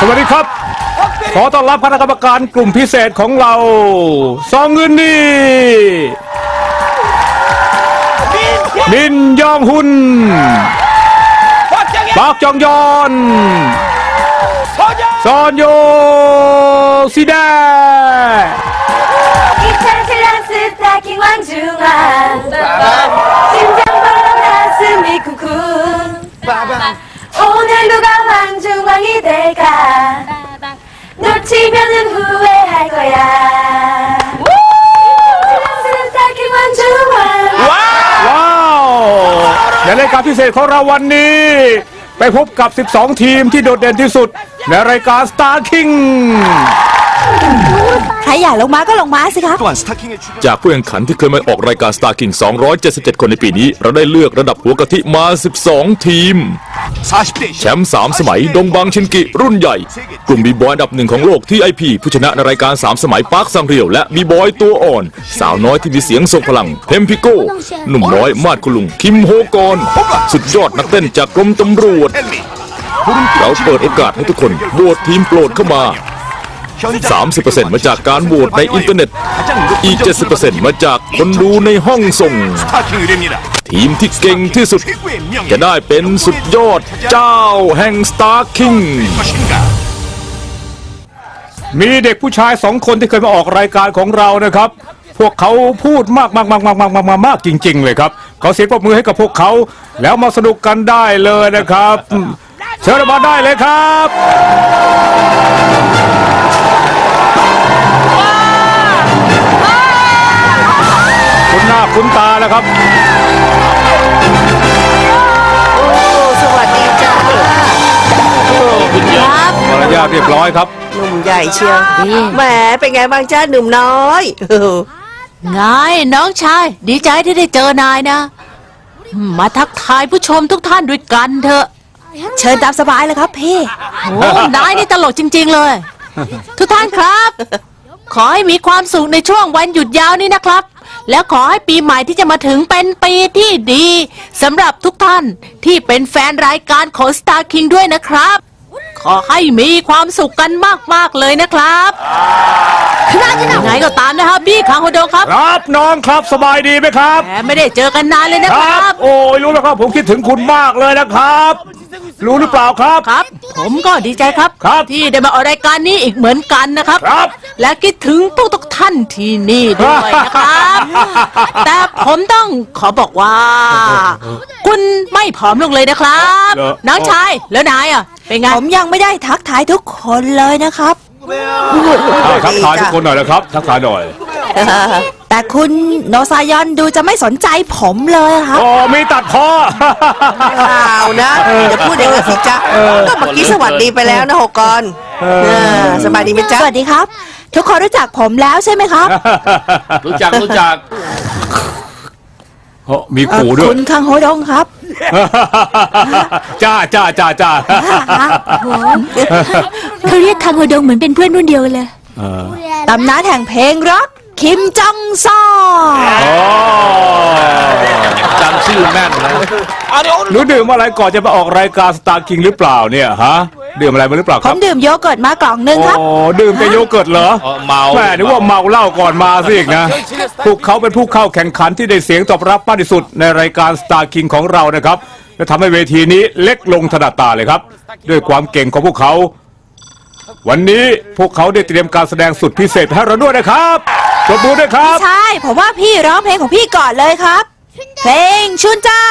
สวัสดีครับ ขอต้อนรับคณะกรรมการกลุ่มพิเศษของเราซองเงินนี่มินยองฮุนปากจองยอนซอนโยซีแด 이탈슬란 스타킹 왕중왕 심장 벌렁 가슴이 쿵쿵 오늘 놓치면은 후회할 거야 스타킹 왕중왕 ว้าวในรายการพิเศษของเราวันนี้ ไปพบกับ 12 ทีมที่โดดเด่นที่สุด ในรายการ Star King ใครอยากลงมาก็ลงมาสิครับ จากผู้แข่งขันที่เคยมาออกรายการ Star King 277 คนในปีนี้ เราได้เลือกระดับหัวกะทิมา 12 ทีม แชมป์ 3 สมัย ดงบังชินกิ รุ่นใหญ่ กลุ่มบีบอยอันดับหนึ่งของโลกที่ไอพีผู้ชนะในรายการ 3 สมัยปาร์คซังเรียว และบีบอยตัวอ่อน สาวน้อยที่มีเสียงทรงพลังเทมพิโก้ หนุ่มน้อยมาดคุลุง คิมโฮกอนสุดยอดนักเต้นจากกรมตำรวจเราเปิดโอกาสให้ทุกคนโหวตทีมโปรดเข้ามา 30%มาจากการโหวตในอินเทอร์เน็ต อีก 70%มาจากคนดูในห้องส่ง ทีมที่เก่งที่สุด จะได้เป็นสุดยอดเจ้าแห่งสตาร์คิงมีเด็กผู้ชายสองคนที่เคยมาออกรายการของเรานะครับ พวกเขาพูดมากมากมากมากมากมากมากมากจริง ๆ เลยครับ เขาเสียปรบมือให้กับพวกเขา แล้วมาสนุกกันได้เลยนะครับ เชิญมาได้เลยครับ คุณหน้าคุณตาแล้วครับสวัสดีจ้าครับมารยาทเรียบร้อยครับ หนุ่มใหญ่เชียวแหมเป็นไงบ้างจ้าหนุ่มน้อยไงน้องชาย ดีใจที่ได้เจอนายนะ มาทักทายผู้ชมทุกท่านด้วยกันเถอะ เชิญตามสบายเลยครับพี่ โอ้นายนี่ตลกจริง ๆ เลย ทุกท่านครับ ขอให้มีความสุขในช่วงวันหยุดยาวนี้นะครับ แล้วขอให้ปีใหม่ที่จะมาถึงเป็นปีที่ดีสำหรับทุกท่านที่เป็นแฟนรายการของ Star King ด้วยนะครับ ขอให้มีความสุขกันมาก ๆ เลยนะครับยังไงก็ตามนะครับพี่คังโฮโดครับ ครับน้องครับสบายดีไหมครับแหมไม่ได้เจอกันนานเลยนะคครัรับบ โอ้ยรู้แล้วครับผมคิดถึงคุณมากเลยนะครับ รู้หรือเปล่าครับ ครับ ผมก็ดีใจครับ ครับที่ได้มาออกรายการนี้อีกเหมือนกันนะครับ ครับและคิดถึงทุกทุกๆท่านที่นี่ด้วยนะครับ แต่ผมต้องขอบอกว่า คุณไม่ผอมลงเลยนะครับ เหรอ น้องชายแล้วนายอะ เป็นไง ผมยังไม่ได้ทักทายทุกคนเลยนะครับ อ่าทักทายทุกคนหน่อยนะครับทักทายหน่อยแต่คุณโนซายอนดูจะไม่สนใจผมเลยครับโอ้มีตัดคอ เปล่านะอย่าพูดอย่างนั้นสิจ้าก็เมื่อกี้สวัสดีไปแล้วนะหกกรเออสบายดีไหมจ้าสวัสดีครับ ทุกคนรู้จักผมแล้วใช่ไหมครับ รู้จักรู้จักเฮ้อมีขู่ด้วคุยณคังโฮดงครับ จ้าจ้าจ้าจ้าเขาเรียกคังโฮดงเหมือนเป็นเพื่อนรุ่นเดียวเลยตำนานแห่งเพลงร็อกคิมจองซอ โอ้ จำชื่อแม่นนะหนูดื่มอะไรก่อนจะมาออกรายการสตาร์คิงหรือเปล่าเนี่ยฮะดื่มอะไรมาหรือเปล่าผครับมดื่มโยเกิร์ตมากล่องหนึงครับโอ้ดื่มแต่โยเกิร์ตเหรอเมา แม่นึกว่าเมาเหล้าก่อนมาสิอีกนะพวกเขาเป็นผู้เข้าแข่งขันที่ได้เสียงตอบรับมากที่สุดในรายการ Star King ของเรานะครับและทำให้เวทีนี้เล็กลงถนัดตาเลยครับ ด้วยความเก่งของพวกเขา วันนี้พวกเขาได้เตรียมการแสดงสุดพิเศษให้เราด้วยนะครับปรบมือด้วยครับ ใช่ ผมว่าพี่ร้องเพลงของพี่ก่อนเลยครับ เพลงชุนจ้า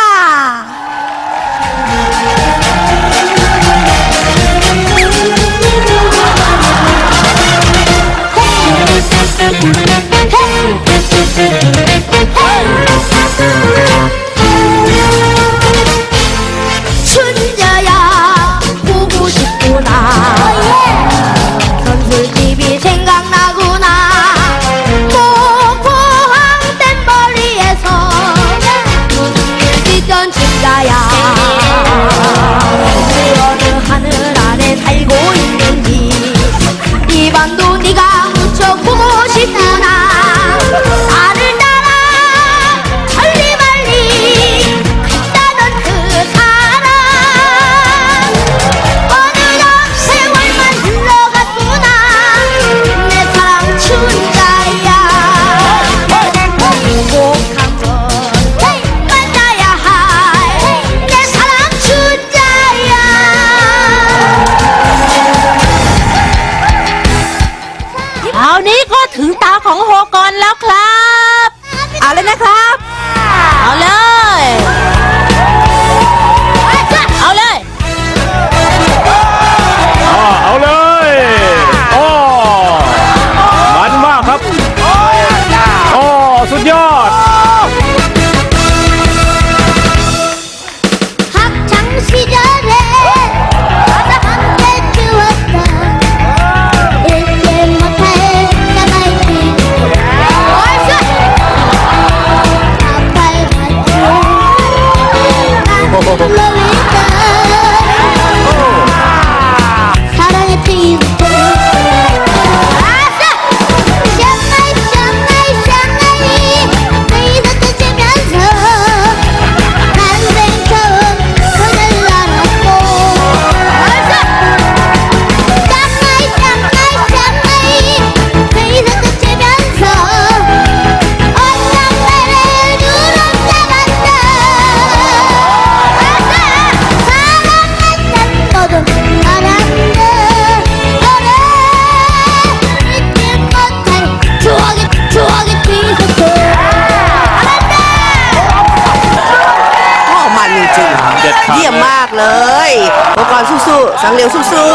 เลยโอกรสู้ๆสังเร็วสู้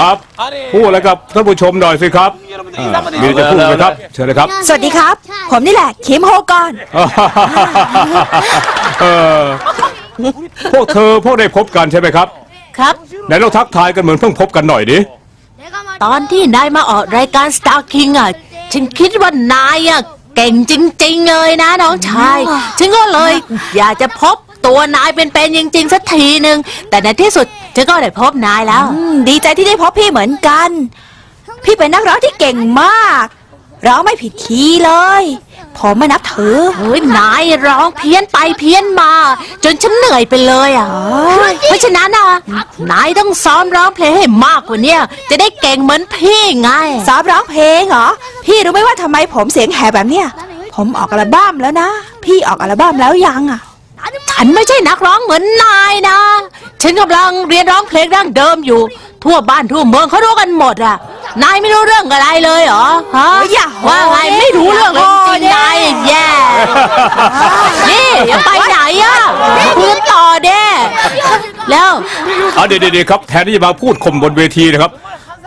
ครับพูดอะไรกับท่านผู้ชมหน่อยสิครับอ่ามีอะไรจะพูดไหมครับเชิญเลยครับ สวัสดีครับ ผมนี่แหละ คิมโฮกอน เออพวกเธอพวกได้พบกันใช่ไหมครับครับ ไหนเราทักทายกันเหมือนเพิ่งพบกันหน่อยดิตอนที่นายมาออกรายการ Star King อะ ฉันคิดว่านายอะ เก่งจริง ๆ เลยนะน้องชาย ฉันก็เลย อยากจะพบ ตัวนายเป็นๆจริงๆสักทีหนึ่งแต่ในที่สุดฉันก็ได้พบนายแล้ว อืมดีใจที่ได้พบพี่เหมือนกัน พี่เป็นนักร้องที่เก่งมาก ร้องไม่ผิดคีย์เลย ผมไม่นับถือเฮ้ยนายร้องเพี้ยนไปเพี้ยนมา จนฉันเหนื่อยไปเลยอะ เพราะฉะนั้นอะนายต้องซ้อมร้องเพลงให้มากกว่าเนี้ยจะได้เก่งเหมือนพี่ไงสอบร้องเพลงเหรอ พี่รู้ไหมว่าทำไมผมเสียงแหบแบบเนี้ยผมออกอัลบั้มแล้วนะ พี่ออกอัลบั้มแล้วยังอะ ฉันไม่ใช่นักร้องเหมือนนายนะ ฉันกำลังเรียนร้องเพลงดั้งเดิมอยู่ ทั่วบ้านทั่วเมืองเขารู้กันหมดอะ นายไม่รู้เรื่องอะไรเลยเหรอฮะอย่าว่าไงไม่รู้เรื่องเลยจริงๆนายแย่นี่อย่าไปไหนอะคุยกันต่อเด้แล้วเอาเดี๋ยวเดี๋ยวครับ แทนที่จะมาพูดข่มบนเวทีนะครับ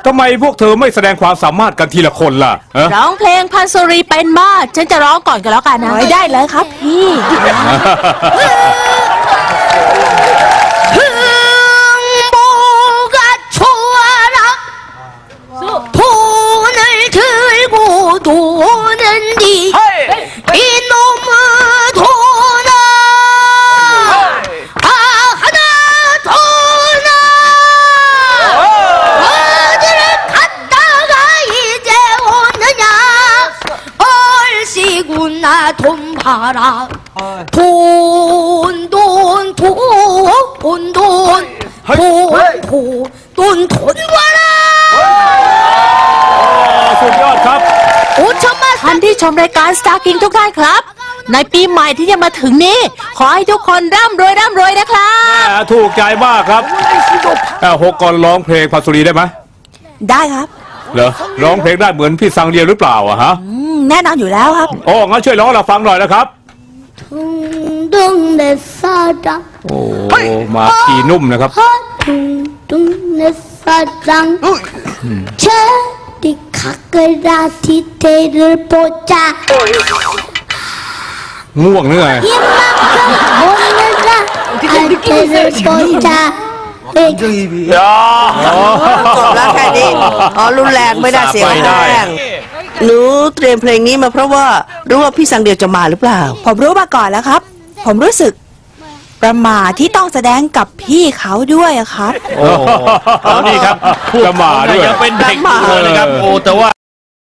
ทำไมพวกเธอไม่แสดงความสามารถกันทีละคนล่ะร้องเพลงพันสุรีเป็นมาฉันจะร้องก่อนก็แล้วกันนะได้เลยครับพี่ ถึนดีอิน ทุมภาราทูนดูนทูนดูนทูนทูตุนทุนวารสุดยอดครับอุชมท่านที่ชมรายการ Star King ทุกท่านครับ ในปีใหม่ที่จะมาถึงนี้ ขอให้ทุกคนร่ำรวยร่ำรวยนะครับถูกใจมากครับหกกรร้องเพลงพาสุรีได้ไหมได้ครับ เหรอร้องเพลงได้เหมือนพี่สังเรียนหรือเปล่าอะฮะ อืมแน่นอนอยู่แล้วครับ โอ้งั้นช่วยร้องให้เราฟังหน่อยนะครับ 둥둥 내 사랑 โอ้มาขี่นุ่มนะครับ 하 둥둥 내 사랑 저리 가그라 디테일을 보자 ง่วงเนื้อ 이만큼 오늘라 디테일을 보자 네. ๆจบแล้วแค่นี้ อ๋อรุนแรงไม่ได้เสียงแรงหนูเตรียมเพลงนี้มาเพราะว่ารู้ว่าพี่สังเดียวจะมาหรือเปล่า ผมรู้มาก่อนแล้วครับ ผมรู้สึกประหมาที่ต้องแสดงกับพี่เขาด้วยอะครับ โอ้โหเอานี่ครับจะมาด้วย ยังเป็นเด็กอยู่เลยนะครับโอ้แต่ว่า